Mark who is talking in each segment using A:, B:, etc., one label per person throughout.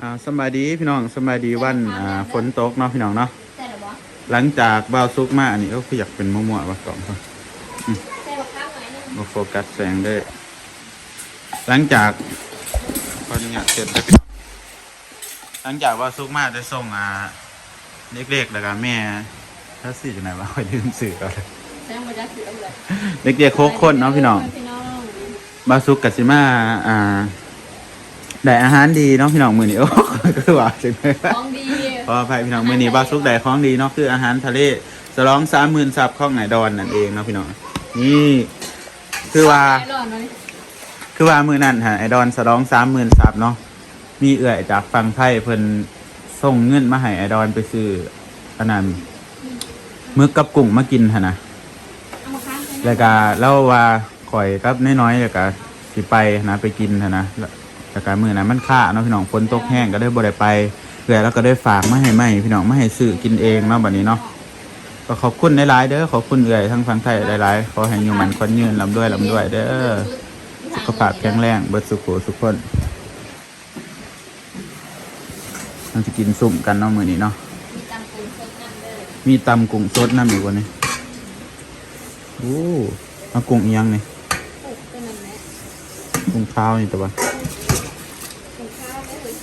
A: อ่าสำบายดีพี่น้องสำบายดีวันอ่าฝนตกเนาะพี่น้องเนาะ
B: ใช่หรอวะ
A: หลังจากบ่าวซุกมาอันนี้ก็คืออยากเป็นมั่วๆว่ากล่องเขา
B: ใช่บักข้าวไหนนึง
A: มาโฟกัสแสงได้หลังจากขออนุญาตเสร็จแล้วพี่น้องหลังจากบ่าวซุกมาได้ส่งอ่าเล็กๆแล้วก็แม่ถ้าสี่จังไหนวะคอยลืมสื่อก่อน
B: ใช่บักจักถือเลย
A: เด็กๆโคกคนเนาะพี่น้อง
B: พี่น้อง
A: บาซุกกับซิมา อ่า ได้อาหารดีเนาะพี่น้องมือนี้โอ้คือว่าจังเลย
B: ของดี
A: ขออภัยพี่น้องมือนี้บาซุกได้ของดีเนาะคืออาหารทะเลสลองสามหมื่นซับข้องไหนดอนนั่นเองเนาะพี่น้องนี่คือว่า
B: ไอ้หลอดหน่อย
A: คือว่ามือนั่นฮะไอดอนสลองสามหมื่นซับเนาะมีเอื่อยจากฟังไทยเพิ่นส่งเงินมาให้ไอดอนไปซื้ออันนั้นมึกกับกุ้งมากินฮะนะ
B: เอามาข้างใช่ไหม
A: แล้วก็เล่าว่าข่อยกับน้อยๆแล้วก็สิไปนะไปกินหั้นนะ แล้วแล้วก็มื้อนั้นมันค่าเนาะพี่น้องฝนตกแห้งก็ได้บ่ได้ไปเพื่อแล้วก็ได้ฝากมาให้ใหม่พี่น้องมาให้ซื้อกินเองเนาะบัดนี้เนาะก็ขอบคุณหลายๆเด้อขอบคุณเอื้อยทั้งฝั่งไทยหลายๆขอให้อยู่มันคนยืนลำด้วยลำด้วยเด้อสุขภาพแข็งแรงเบิดสุขสุขคนเราจะกินสุ่มกันเนาะมือนี้เนาะ
B: มีตำ
A: กุ้งสดน้ำอีกวันนี้โอ้เอากุ้งยังนี่
B: ปลูกเป็นนั่นแหละ
A: กุ้งขาวนี่ตัว
B: ปลูกข้าวได้เลย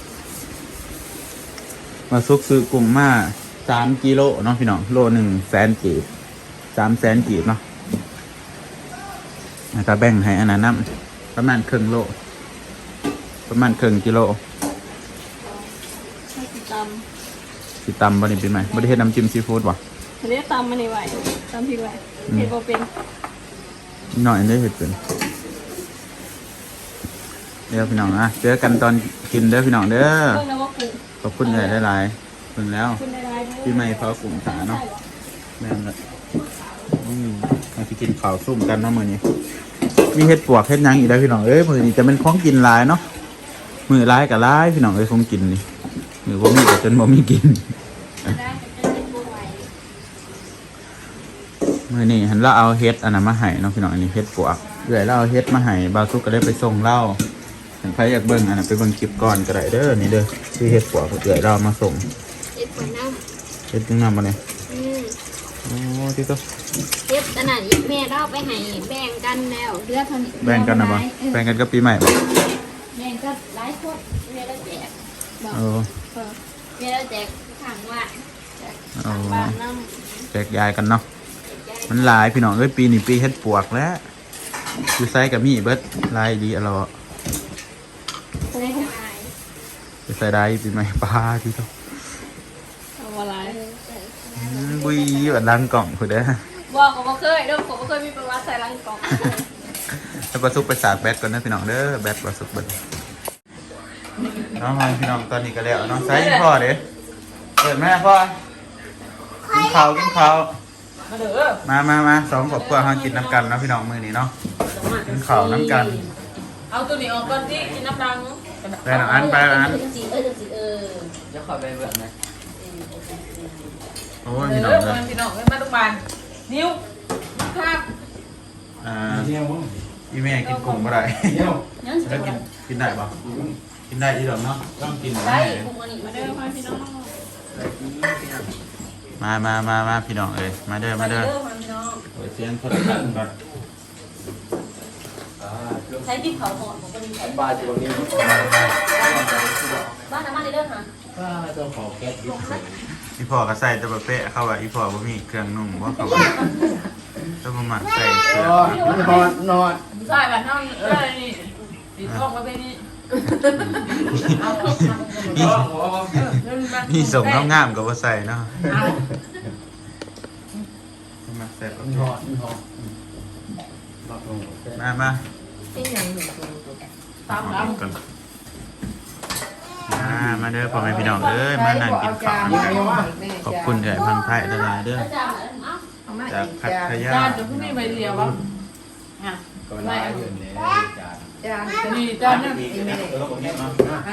A: มาซุกซื้อกุ้งมาสามกิโลเนาะพี่น้องโลหนึ่งแสนกีบสามแสนกีบเนาะแล้วก็แบ่งให้อันนั้นน้ำประมาณครึ่งโล ประมาณครึ่งกิโล
B: ให้ติดต
A: สิตำบริเป็นไหมบริเฮ็ดน้ำจิ้มซีฟู้ดวะำ
B: ทะเลตำมันนี่ไหวตำพริกไหวเห็ดโบเป็น
A: นิดหน่อยได้เห็ดเป็นเดี๋ยวพี่น้องนะเจอกันตอนกินเด้อพี่น้องเด้อ อบคุณใหญ่หลายๆขอบคุณแล้วพี่ไม่เผากุ้งขาเนาะแม่นละอืมมาที่กินข้าวซุ่มกันเนาะมือนี้มีเห็ดปวกเห็ดยังอีกแล้วพี่น้องเอ้ยมือนี้จะเป็นของกินหลายเนาะมือร้ายกับร้ายพี่น้องเอ้ยคงกินนี่มือบ่มีก็จนบ่มีกินมือนี้หันเราเอาเห็ดอันนั้นมาให้เนาะพี่น้องอันนี้เห็ดปวกเอื่อยเราเอาเห็ดมาให้บาวซุกก็ได้ไปส่งเล่า ถ้าใครอยากเบิ่งอันนั้นไปเบิ่งคลิปก่อนก็ได้เด้อนี่เด้อที่เห็ดปวกเอื่อยเราเอามาส่ง
B: เห็ดหัวน้
A: เห็ดจังนำมาเนี่ยำ
B: อืม
A: โอ้ที่ก็
B: เฮ็ดขนาดนี้แม่เราไปให้แบ่งกันแล้วเลือดเท่านี้
A: แบ่งกันนะบ่
B: เออ
A: แบ่งกันก็ปีใหม่บ่
B: แบ่งก็หลายคนแม่เราแจกบอก
A: โอ้
B: เออแม่เราแจกถังว่าแจก
A: อ๋อ
B: ถังบ้านน้
A: แจกยายกันเนาะำ
B: แจก
A: มันหลายพี่น้องเอ้ยปีนี้ปีเฮ็ดปวกแล้วอยู่ไซกับมีเบิดลายดีอะเราอะ
B: ใช้ทำไม
A: ไปใส่ได้ปีใหม่ปลาที่ต้อง
B: เอาอะไร
A: บุยแบบดังกล่องคือเด้อ
B: บอกผมว่าเคยเด้อผมว่าเคยมีประวัติใส่ลังกล่อง
A: แล้วประสุกไปสากแบตก่อนนะพี่น้องเด้อแบตประสุกเบิดน้องมาพี่น้องตอนนี้ก็แล้วเน้องไซพ่อเด้เปิดแม่พ่อกินข้าวกินข้าว
C: มาเด้อ
A: มามามาสองครอบครัวหากินน้ำกันเนาะพี่น้องมื้อนี้เนาะกินข้าวน้ำกัน
C: เอาตัวนี้ออกก่อนที่กินน้ำดัง
A: ไปน้องอันไปน้องอัน
B: จีเออจีเออ
C: จะขอไปเบื่อไหม
A: โอ้ย
C: เด้
A: พี่น้
C: อ
A: องเลย
C: พี่น้องมาทุกบานนิ้วภาพ
A: อ่าอีแม่กินกุ้งบ่ได้
B: นั่นสิ
A: แล้วกินกินได้ปะกินได้อีหรอกเนาะต้องกิน
B: ได้
A: ได้
B: คุมอันนี้มาเด้อพ่อพี่น้อง
A: มามามามาพี่น้องเอ้ยมาเด้อมาเด้อ
C: พี่น้อง
A: เปิดเสียงโทรศัพท์ก่อน
B: ใช้ดิบเผาหอมผมก็มีใช้
D: ปลาอยู่ตรงนี้
B: บ้านน้ำมันในเด้อค่ะ
D: ปลาเจ้าของแก๊สดิบ
A: อีพ่อก็ใส่แตะบะเป๊ะเข้าว่าอีพ่อบ่มีเครื่องนุ่งบ่เข้าว่าแล้วบ่มักใส่เสื้อน
D: อนนอนนอน
C: ใช่แบบน้องเอ้ยนี่ติดกล้องมาเป็นนี่เอาเอา
A: มี
C: เอา
A: มีส่งงามๆก็บ่ใส่เนาะ
C: เอา
A: บ่มักใส่บะ
D: น
A: เป๊ะ
D: อนนอนรับลง
A: มามา
C: เป็นอย่างหนึ่งตาม
A: เอา
C: ตาม
A: ก่อนมามาเด้อพ่อแม่พี่น้องเอ้ยมานั่งกินข้าวขอบคุณเด้อพังไทยหลายๆเด้อ
B: อาจารย์เอา
A: จากพัทยา
C: จานจะเพิ่งมีใบเดียววะอะ
D: ก็ไล่เงินเลยจาน
C: จานนี่จานนึง
A: เออผมเนี่ยมา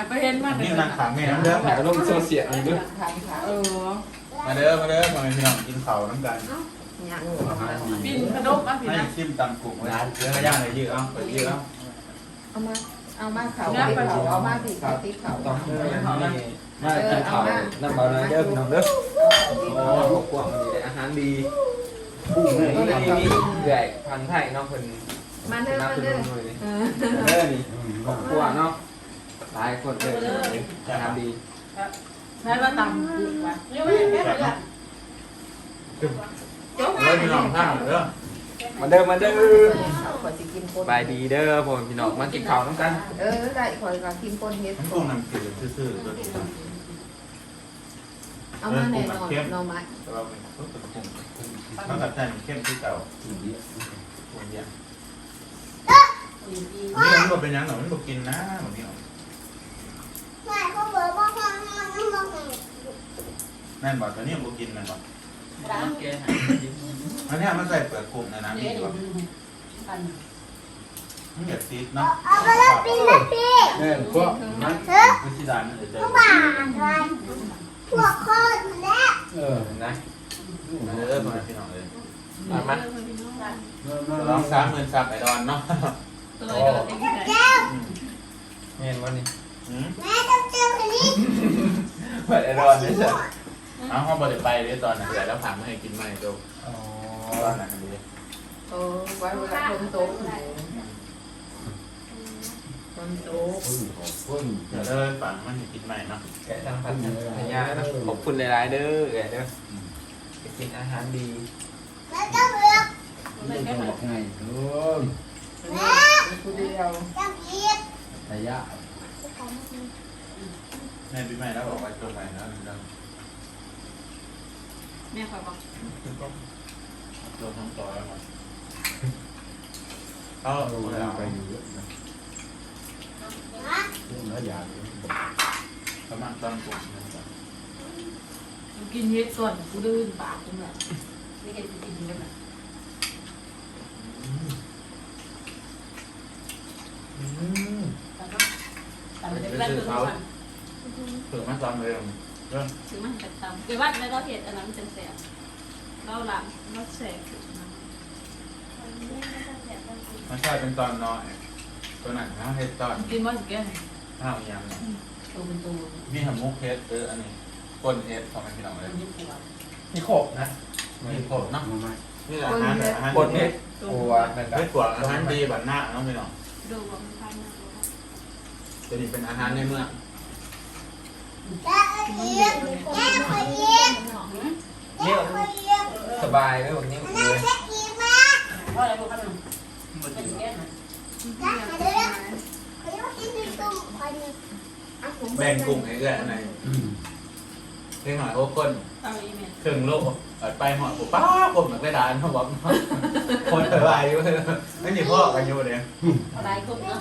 C: ไปเห็นมา
A: นี่
C: เด้
A: นั่งขางแม่น้ำเด้อ
D: แต่ลงโซเชียลด้วย
C: เออ
A: มาเด้อมาเด้อพ่อแม่พี่น้องกินข้าวน้ำกัน
C: ปิ้นขนมอะพี่
A: ให้
C: นะ
A: ชิมตำกุ้งไว้เนื้อย่างเลยยืดเอาไปยืดเอา
C: เอามา เอา
E: เอามาเขาติดเขาเอามาติดเขาติดเขา
D: ต้องเดินนี่มากินข้าวน้ำเบาหน่อยเด้อพี่น้องเด้อโอ้ขอบคุณมันดีอาหารดีกุ้งเนี่ยนี่นี่ใหญ่พันไทยเนาะเพิ่น
E: มาเด้อมา
D: น้ำ
E: เด้อ
D: เพิ่นเลยเด้อนี่ขอบคุณเนาะหลายคนเลยอาหารดี
C: แม่ว่าตำกุ้งว่ะเรียกว่าแม่ว่า
E: จบ
A: เด้อพี่น้องข้างเด้อ
D: มาเด้อมาเด้อ
E: เขาขอสิกินคน
D: บายดีเด้อผมพี่น้องมากินข้าวน้ำกัน
E: เออได้ขอก็กินคนเฮ็ด
A: มันกุ้งน้ำจืดซื่อๆตัวนี้
E: เอามาแน่นอนหน่อไม้
A: แต่ว่าเป็นกุ้งเป็นกุ้งมันกับแจ่เข้มที่เก่ากุ้งเดียวนี่มันบ่เป็นหยังหรอกมันบ่กินนะแบบนี้หรอกนั่นบอกตัวนี้บ่กินนั่นบอก อันนี้มันใส่เปลือกกุ้งในน้ำนี่บอกมันอยากซีดเนาะ
D: เนี่ยพวกมัน
A: วิธีการมันจะเจอ
D: เออนะ
A: มันจะเริ่มมาพี่น้องเลย
D: มามา
A: ลองสามหมื่นซับไอดอนเนาะ
C: ตัวเกิดที่ไหน
D: เห็นวันนี้
A: อืม
D: เปิดไอรอนนี่สิ
A: เอาห้องบริไปเลยตอนนั้นเดี๋ยวแล้วผ่านมาให้กินใหม่ตัว
D: อ๋อ
A: ตอนนั้นกันดี
E: โอ้ไว้เวลาคนโตคนโต
A: เดี๋ยวเลยฝังมันให้กินใหม่เนาะ
D: แกะทางพันพญานะขอบคุณหลายๆเด้อแกะเด้อไปกินอาหารดี
C: ไม่แค่ไหน
E: ผู้เดียว
A: แม่ปีใหม่แล้วบอกว่าตัวใหม่แล้วเรื่อง
C: แม่คอยบอก
A: ตัวทั้งต่อแล้วมั้งเขาเอาไปประมาณตอนปลุกนะครับ
C: กินเฮ็ดก่อนกูดื้อปากจังเลยไม่เห็นกินได้ไหมแต่ไม่ได้แปลงตัวก่อน
A: ถึงมาตอนเร็ว
C: ถึงมันจะตำแต่ว่าไม่เราเห็ดอันนั้นจะแสบเราหลังเราแสบ
A: มันใช่เป็นตอนนอนตัวไหนนะเฮดตอน
C: กินว่าสิแก่
A: ห้าวยัง
C: ตัวเป็นตัว
A: มีหมุกเฮดเอออันนี้ก้นเฮดของมันพี่น้องเลย
C: มันปวด
D: มีโขบนะ
A: มีโคตรเนาะนี่อาหารอาหาร
D: บดเม็ดตัวนั่น
A: ไม่กวางอาหารดีบัดหน้าเนาะพี่น้อง
C: ดูว่ามันพันนะ
A: ตัวนี้เป็นอาหารในเมือง
D: เนี่ยสบายเลยวันนี้เลย
C: เพราะอะไรพวกนั้นเป็นแก่นะ
A: แบ่งกลุ่มให้เอื้ออันไหนเพียงหน่อยโอ้คน
C: เอาอีเมล
A: ครึ่งโลไปหอดปุ๊บป้าผมมันได้ดานเขาบอกคนเผยไปอยู่ไม่มีพ่อกันอยู่เนี่ย
C: อะไรก็เนา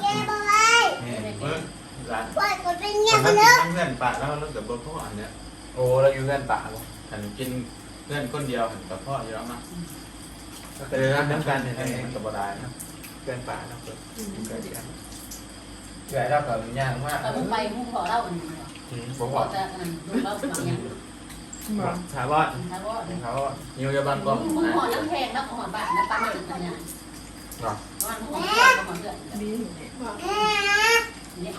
C: ะ
A: นี่เมื่อร้านคนมากินทั้งเพื่อนปะแล้วแล้วกับพ่ออันเนี้ย
D: โอ้เราอยู่กันป่าบ่
A: ฉันกินเพื่อนคนเดียวหันกับพ่อเยอะมากแต่ร้านน้ำกันเนี่ยมันกับบดายนะ
D: เกินป่าเนาะเกินเกินเดือนเกิดเรากับยากมาก
C: แต่มึงไปมึงขอเล่าอันนี้
D: บ่
C: ข
D: พ
C: อ
D: อ
C: แต่อันนั้นดูเล่าบางอย่าง
D: ถามว่า
C: ถ้าว่า
D: เขา
A: นิวยาบันก็
C: มึงหอน้ำแข็งแล้วหอบ้านแล้วปั๊มอะไรต่างๆว่ามึงหอแข็งก็หอเดือด
E: ดี
C: เนี่ย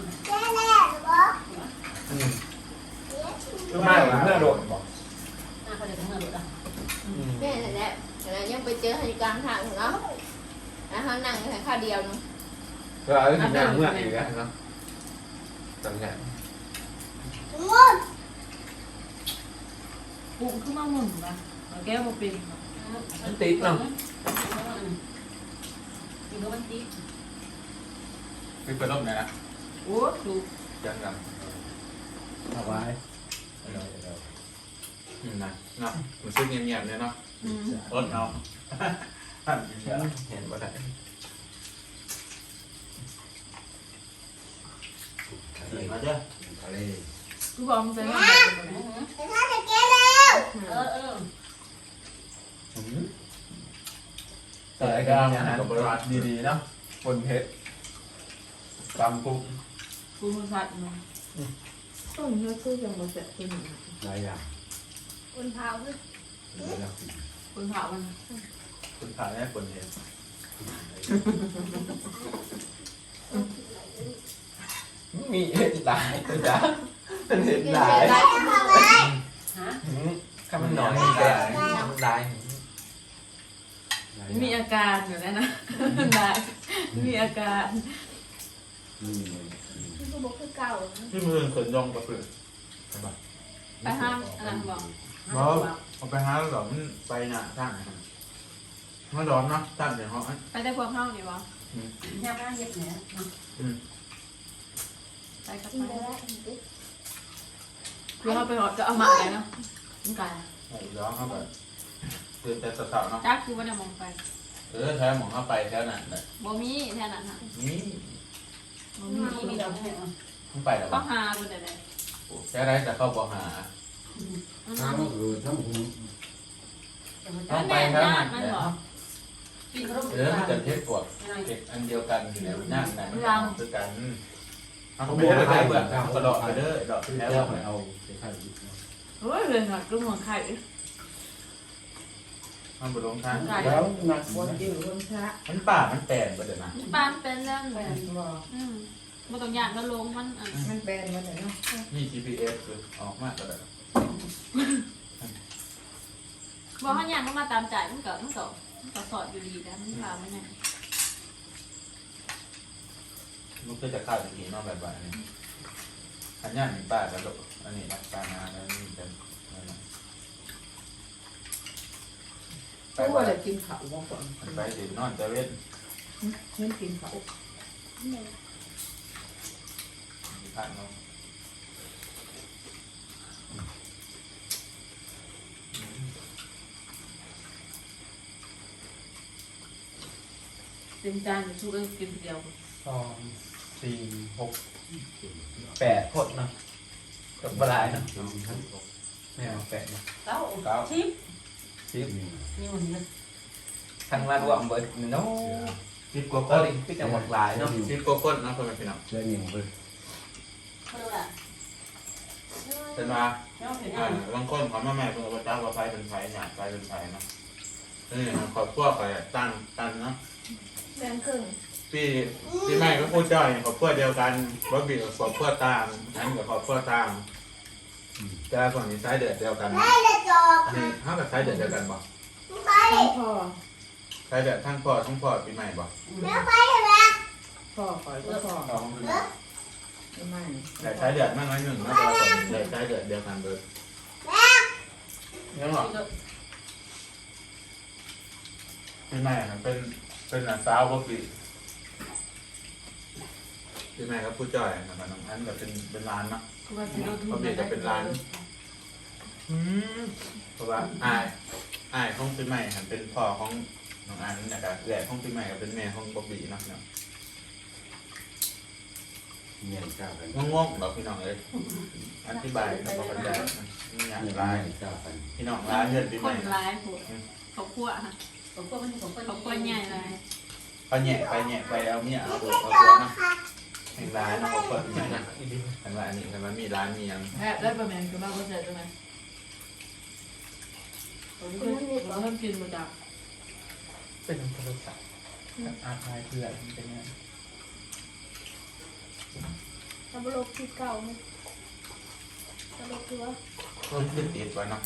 D: คือมากกว่าเพื่อโดดบอก
C: น่าเขาจะทำเงินหรือเปล่า
E: แม่นั่นแหละแต่ยังไปเจอให้กลางทางเนาะนะเขานั่งแค่ข้าวเดียวนึง
D: ก็เอาถึงอย่างเมื่ออีกแล้วเนาะจังไง
C: ปุ่มขึ้นมาหมุนนะแก้วมาเป็น
D: มันติดเนาะ
C: กินก็มันติด
A: ไปเปิดร่มเลยนะ
C: โอ้ดู
A: จังกัน
D: สบาย
A: อืมนะเนาะมันซึ่งเงียบๆเนี่ยเนาะรถเนาะท่านกินเยอะ
D: เห็นบ่ได้
A: มาเด้อ
C: กูบอกมึงใส่มาเออเออ
D: แต่ก็อาหารกับบริวารดีๆเนาะคนเพชรตำปุ๊บ
C: กูมันผัดเนาะ
E: ต้นเนื้อคือยังบ่เสร็จขึ้น
D: หลายอย่าง
B: คนพาวคือ
C: คุณผัดมัน
A: คุณถ่ายให้คนเห็น
D: มีเห็ดหลายตัวจ้ามันเห็ดหลาย
C: ฮะ
D: อืมข้ามันหน่อยมีแต่มันหลาย
C: มีอาการอยู่แล้วนะได้มีอาการ
E: คือบอกคือเก่า
A: ที่มือเขินยองกระเพื่อ
C: ไปห้ามอันนั้นบอก
A: เพราะเอาไปหาแล้วเหรอมันไปหน้าช่างนะครับมันร้อนเนาะช่างเดี๋ยวเขา
C: ไปได้พวกเข้านี่บ่
F: ย่าบ้านเย็ดเนี่ย
C: ไปกับ
E: กิน
C: ไป
E: ได้
C: คือเขาไปหอดจะเอาหมาเลยเนาะมันไก่
A: ไอ้ร้องเขาแบบคือแต่สาวๆเนาะ
C: จักคือว่าเนี่ยมองไป
A: เออแท้หมองเข้าไปแค่นั้นแหละ
C: บ่มีแค่นั้นฮะ
A: นี่
C: บ่ มี
F: มี
C: มี
F: ดอกให้อะ
A: ต้องไปแล้ว
C: ก็
A: ปะ
C: หาคนแต่ไหน
A: แค่ไรแต่เขาบอกหา
G: น้ำก็คือทั้งหู
A: ต้องไปแค่นั้น
C: มัน
A: แหละ
C: บอก
F: ปีกระโดด
A: เออมันจะเทสปวดเด็กอันเดียวกันอยู่แล้วนั่นไหนมันคือกันเขาไปหาใครเบื่อเขาก็ดอกไปเด้อดอก
G: ที่
A: แล้ว
G: แก้วไปเอาไปขาย
C: เฮ้ยเลยหอดก็มองไข่
A: มันบลงทาง
G: แล้วหนักกว่า
F: อยู่บนพระ
A: มันป่ามันแปลนไปเดี๋ยวนะ
C: ปานเป็นเรื่อง
F: แบนบอก
C: อืมบ่ต้องยานก็ลงมันอัน
F: มันแบนมาเลยเนาะ
A: นี่ GPS คือออกมากก็ได้
C: บอกเขายานมันมาตามจ่ายมันก็มันก็มันก็สอดอยู่ดีนะมันพามันเนี่ย
A: มันก็จะเข้าอย่างนี้นอกแบบแบบนี้ขันย่านหนึ่งป้าแล้วอันนี้รักษานาแล้วนี่จะ ไป
F: เพราะ
A: ว่า
F: ว่าจะกินเขาบางคน
A: ไปถึงนอนจะเว้น
F: เน้นกินเขา
A: ผ่านเนาะ
C: เต็มจานอยู่ทุกเรื่องกินเดียว
D: สองสี่หกแปดคนเนาะกับบลายเนาะไม่เอาแปดเนาะ
F: เต้า
D: เก้า
F: ชิป
D: สิบ
F: นี่มันเนี่ย
D: ทั้งมารวมเบิดเนาะ
A: สิบกว่าค
D: ก็
A: น
D: ดิพี่จะหมดหลายเนาะ
A: สิบกว่าคนนะพ่อแม่พี่น้อง
G: ใช้เงินไป
F: เขาดูละ
A: เป็นมา
F: เนาะเห็น
A: อ่า
F: ยัง
A: บางคนเขาแม่แม่เพิ่งเอาจ้าว่าไฟเป็นไฟหยาดไฟเป็นไฟเนาะนี่ขอบพวกไปตั้งตั้งเนาะ
E: แบ่งครึ่ง
A: พี่พี่แม่ก็พูดจ้อยขอบพวกเดียวกันบ๊อบบี้กับขอบพวกตามนั้นกับขอบพวกตาม แต่ส่วนนี้สายเดือดเดียวกันนี่เท่ากับสายเดือดเดียวกันบ่
F: ทั้งพ่อ
A: สายเดือดทั้งพ่อทั้งพ่อปีใหม่บ่
F: พ่อคอยก็พ่อ
A: เอา
F: ไม่
A: แต่สายเดือดมากน้อยหนึ่งนะแต่ว่าส่วนแต่สายเดือดเดียวกันเบิดยังหรอปีใหม่ครับเป็นเป็นหน้าสาวบ๊อบบี้ปีใหม่ก็พูดจ้อยนะครับน้องอันก็เป็นเป็นร้านเนาะ
C: คือว่าสิโดนทุ
A: บ๊อบบี้ก็เป็นร้าน อืมเพราะว่าอายอายของปีใหม่หันเป็นพ่อของน้องอันนะครับแหละของปีใหม่ก็เป็นแม่ของบ๊อบบี้เนาะเนาะ
G: เงินเก้าพัน
A: งงๆดอกพี่น้องเลยอธิบายนะบอกกันได้นี่อย่าง
G: เงิน
A: ไร
G: เก้าพัน
A: พี่น้องร้านเพื่อนปี
C: ค
A: ใหม่
C: นร้ายผัวเขาคั่วฮะ
F: ผมก็ไม่ผมก็
C: เขาคั่วใหญ่เลย
A: ไปแหย่ไปแหย่ไปเอาเนี่ยเอาตัวเอาตัวเนาะ แห่งร้านเนาะเขาเปิดปีใหม่ทางร้านนี้ทางร้านมีร้านมียัง
C: แอบได้ประมาณคือบ้าก็เจอใช่ไหมผมเพิ่มกินมาจาก
D: เป็นโทรศัพท์อาร์ตไลน์เพื่อนเป็นไง
E: ตะบลกคือเก่าไหมตะบลกคือว่า
A: ต้นขึ้นติดไว้เนาะ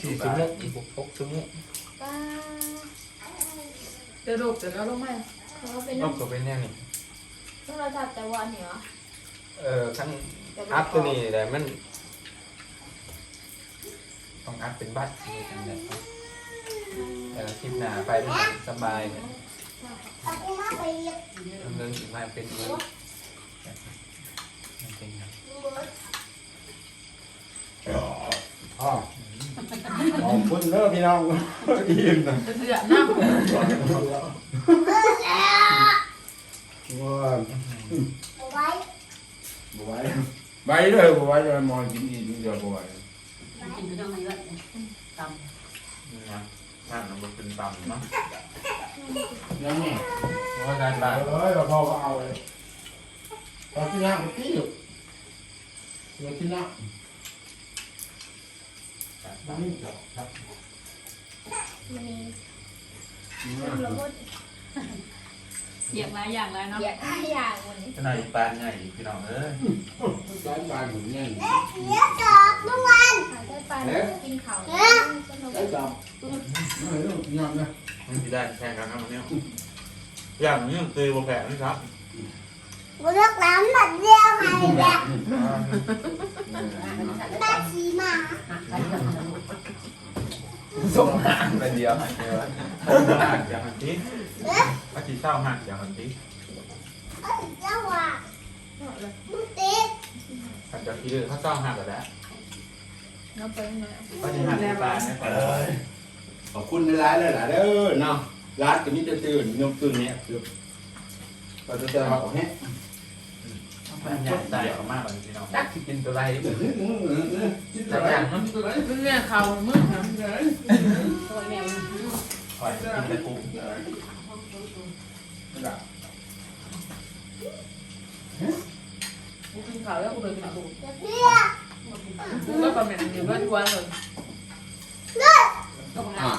D: สี่สิบโมงอีกหกชั่วโมง
E: ป้า
C: เดี๋ยวรูปเดี๋ยวเราลงมา
E: เขาเป็น
D: นอกก็เป็นแน่นี่
E: โทรศัพท์แต่วันเหรอ
D: เออทั้งอัพตัวนี้แต่มัน ต้องอัพเป็นบัตรนี่จังเลยแต่ละคลิปหน้าไปมันสบายเนี่ยดำเนินถึงมาเป็นเองมันเป็นไง
G: อ๋อขอบคุณเด้อพี่น้องอิ่มนะ
C: จะเสือหน้า
G: ว้าบ่ไหวไปเลยบ่ไหวจะมองกินอีกเดียวบ่ไหว
F: กินไปตรงนี้ละต
A: นี่นะท่านมันเป็นต่ำเนาะ
G: ยังไง
A: เพราะว่าการ
G: ตา
A: ตาย
G: เลยเราพอก็เอาเลยตอนที่นั่งเมื่อกี้อยู่เมื่อกี้นั่งนี่ครับ
E: มันนี่
G: นี่
E: เราพูด
G: น
C: เหยียบหลายอย่างแล้วเนาะ
E: อยากได้อย่างวันนี้
A: จะนายปานใหญ่พี่น้องเอ้ย
G: สายบานหมุนง่าย
E: ได้ไปกินข้าวสนุก
G: ได้จับไม่ต้องยำนะ
A: มันจะได้แข่งกันนะวันนี้อย่างนี้ตีบอแผลนะครับ
E: กูเลือกน้ำแบบเดียวไงแบบ
F: ได้
E: ชีมา
D: ส่งหางไปเดียวเดียว
A: หักอย่างหัน ทีอาชีเศร้าหักอย่างหันที
E: เจ้าว่ามึงติด
A: หันจากที่เดือเขาเศร้าหักแล้ว
C: น้ำไปไหน
A: ก็จะหักที่ปานนะ
G: เอ้ยขอบคุณในร้านเลยหล่ะเด้อเนาะร้านก็มีแต่ตื่นยมตื่นเนี่ยคือเราจะจะเอาแฮะ
A: มันใหญ่ใจออกมากเลยพี่น้อง
D: ตักกินตัวไร
G: เดี๋ยวนี้จิต
D: ตัก
G: ใจ
D: อย่างนั้น
G: จิตใจ
C: มึงเนี่ยเขามึง
F: ตัวแมว
A: คอยกินแต่กุ้ ง
C: กูกินข้าวแล้วกูเลยกินข้าว
E: เดี๋ยวเบี้ย
C: กูก็ประมาณอยู่บ้านกวนเลย
G: อะ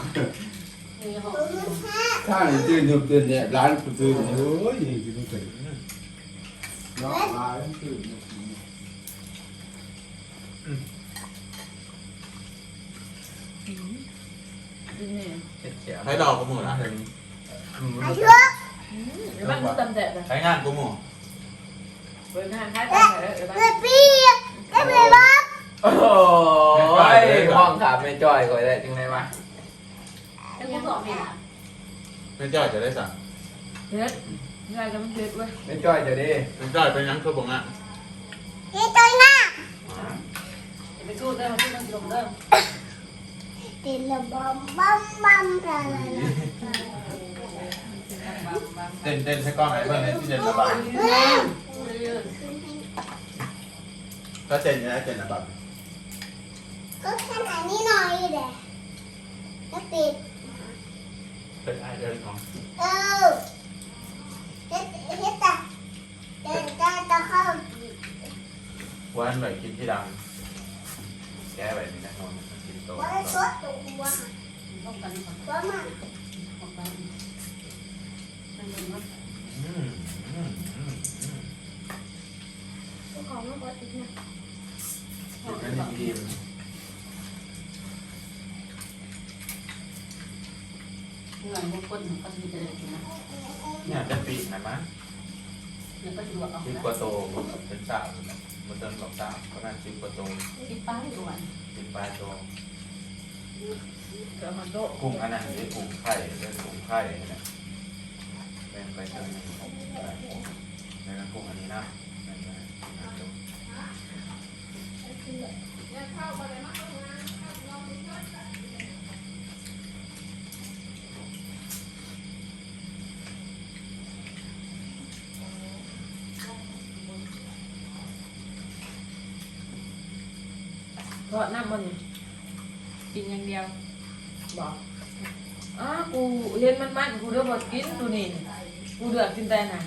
F: มีหอ
E: มึงแค่
G: ถ้านี่ตื่นยมตื่นเนี่ยร้านก็ตื่นโอ้ยกินไม่เคยเนาะร้านตื่น
C: กินเนี่ย
D: เขียว
A: ให้ดอกกูหมูนะ
E: อายุ
C: บ้านกูตำแดดเลย
A: ใช้งานกูหมู
C: เปิดงานค่ายตำแดดเลยบ้าน
E: เดี๋ยวเบี้ยได้ไหมบ้าง
D: โอ้ยห้องขาไม่จ้อยก็ได้จริงไหมวะ
F: เป็นผู้สอบเนี่ย
A: เป็นจ้อยจะได้สั่ง
C: เฮ็ดยายจะมันเฮ็ดเว้ย
D: ไม่จ้อยจะได้
A: เป็นจ้อยเป็นยังคือบอกอะ
E: นี่ตัวหน้า
F: ไปสู้ได้มาสู้นั่งลงเริ่ม
E: ติดระบอมบัมบัมอะไรนะ
A: เต้นเต้นใช้กล้องไหนเพื่อนในที่เด่นระบาดก็เต้นยังไงเต้นระบาด
E: ก็ขนาดนี้หน่อยเด็กก็ติด
A: เป็นไอเดินของ
E: เออเฮ็ดเฮ็ดแต่เดินได้ตะเข้า
A: วันไหนกินที่ดังแก้แบบนี้นะนอนกินโต
E: ว่าสดตัว
F: ต้องกันก่อน
E: ว่ามัน
F: ต้ องกันนั่งลงนะ
A: อืมอืมอืมอืม
E: ของมันก็ติดนะ
A: กินไม่ดี
F: เงินบางคนก็มีแต่เด็กนะ
A: เนี่ยจะปีกไหนมั้ย
F: เงินก็ดูเอา
A: ชิปกว่าโตเป็นสาวมันเดินหลอกสาวก็น่าชิปกว่าโต
F: คิดป้ายด่วน
A: เป็นปลาโต
C: เดี๋ยว
A: กุ้งอันนั้นเป็นกุ้งไข่เป็นกุ้งไข่ เป็นไปเชิญในนั้นกุ้อันนี้นะ
C: ทอดน้ำมัน
B: กินอย่างเดียว
C: บอกอ้ากูเห็นมันมันกูเดือดกินตัวนี้ กูเดือดกินแต่น่ะ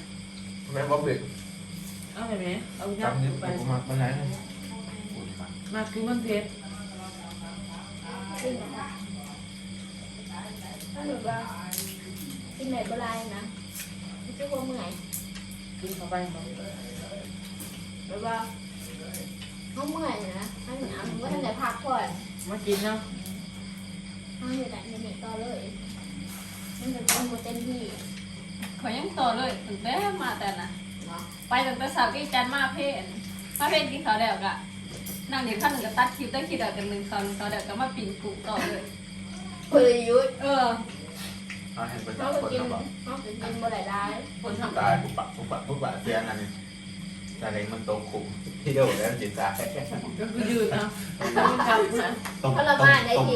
D: แม่บอกเด็ก
C: เอาไปไหมเอา
D: จำนิด
C: น้ำไป
D: กูมาวันไหน
C: มาคือมันเผ็ด
E: ถ้าหนูว่ากินไหนก็ได้นะไม่ใช่ว่าเมื่อย
C: กินเข้าไปบอก
E: แบบว่าเขาเมื่อยนะถ้าหนูเอาหนูว่าท่านไหนพักผ่อน
C: มากินเนาะ
E: ถ้าอยู่ไหนในต่อเลยมันจะเป็นโมเต็มที่
B: ขอยยังต่อเลยตั้งแต่มาแต่น่ะไปตั้งแต่สาวกี่จันมาเพนมาเพนกินข้าวแล้วกะนั่งเดี๋ยวข้าวหนึ่งก็ตัดคลิปได้คลิปเดียวกันหนึ่งตอนหนึ่งตอนเดียวก็มาปิ่นกุ้งต่อเลย
E: พลยุทธ์
B: เออ
A: เขาเห็นเป็น
E: เขา
A: คน
E: ไปกิน
A: เขาบอก
E: เขาไปกินบ่ได้ได้
C: คนทำ
A: ตายปุ๊บปะปุ๊บปะปุ๊บปะเสียงอันนี้แต่เล็งมันตรงคุมที่เดียวแล้วจิตใจ
C: ก็คือยืดเนาะมันทำนะ
A: ต้มต้ม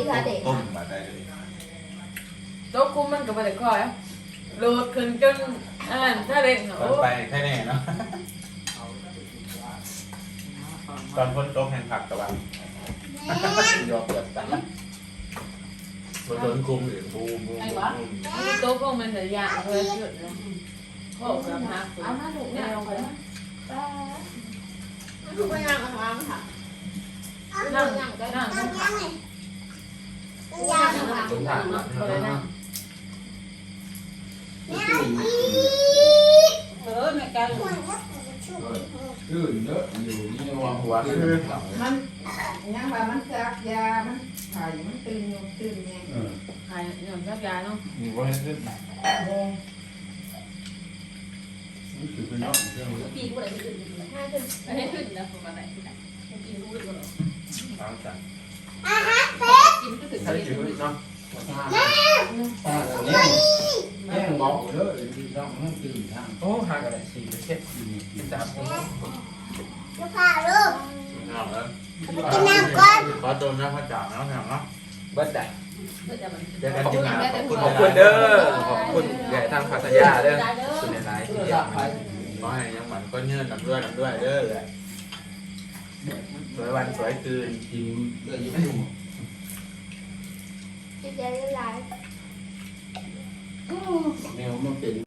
A: ต้มมาได้เลย
C: โต๊ะคุ้มมันก็ไม่ได้คอย โหลดขึ้นจนอันนั้นถ้าเล่นเนาะ
A: เปิดไปแค่นี้เนาะตอนพ้นโต๊ะแห่งผักตะวันยอมเปิดตังบนโดนคุมหรือบูมบูมบูม
C: โต๊ะพวกมันแต่ยากเลยยืดเลยโอ้กับนัก
E: เอามาถูก
C: เนี่
E: เนี่ยย
C: เอาไป
E: ถูกไปนั่งข้างล่างค่ะ
C: นั่
E: นั่
C: ง
E: งนั่งก็
C: นั่
E: นั่
C: ง
E: ง
C: นั่ง
E: นั่งยางข้างล่าง
D: คนถาม
C: ก็เลยนั่ง
E: แม่อี
G: ตื่นเด้ออยู่นี่ว่าหัวคือ
F: มันยังว่ามันซักยา มันไข่มันตื่นอยู่ตื่นไง
G: เออ
C: ใครหย่อนสักยาเนาะ
D: มีว่าขึ้น
G: นี่คือเป็นน้อง
E: ปีกูอะไรไปอื่นห้าขึ้น
B: ไม่ขึ้นนะปกติที่ไหน
E: ปีกูอีกแล้ว
D: ทางจัน
B: กินก็ถึง
D: ใช้
B: จะ
D: ชีวิตเนาะ
G: ตานี่ บอกเด้อที่ต้องมันตื่นทาง
D: โอ้หากันเลยสี่เช็ด
G: ที่นี่กิน
D: จับผม
H: จะพาลูก
D: เอาแล้ว
H: กินน้ำก่อน
A: ขอตัวนะพระจ่าเนาะพี่น้องนะ
D: เบิ้ลได้
B: ก็จะมัน
A: เจอกันที่งานขอบคุณ
D: ขอบคุณเด้อขอบคุณใหญ่ทางพัทยาเด้อคุณในไลน์ที่
G: อ
D: ย
G: รั
D: ว
G: กไป
A: ขอให้ยังหมันก็เงื่อนนำด้วยนำด้วยเด้อเลยสวยวันสวยคืน
G: กินเลือดยิ่ง
E: จิตใจละลาย
G: แม วมันเป็น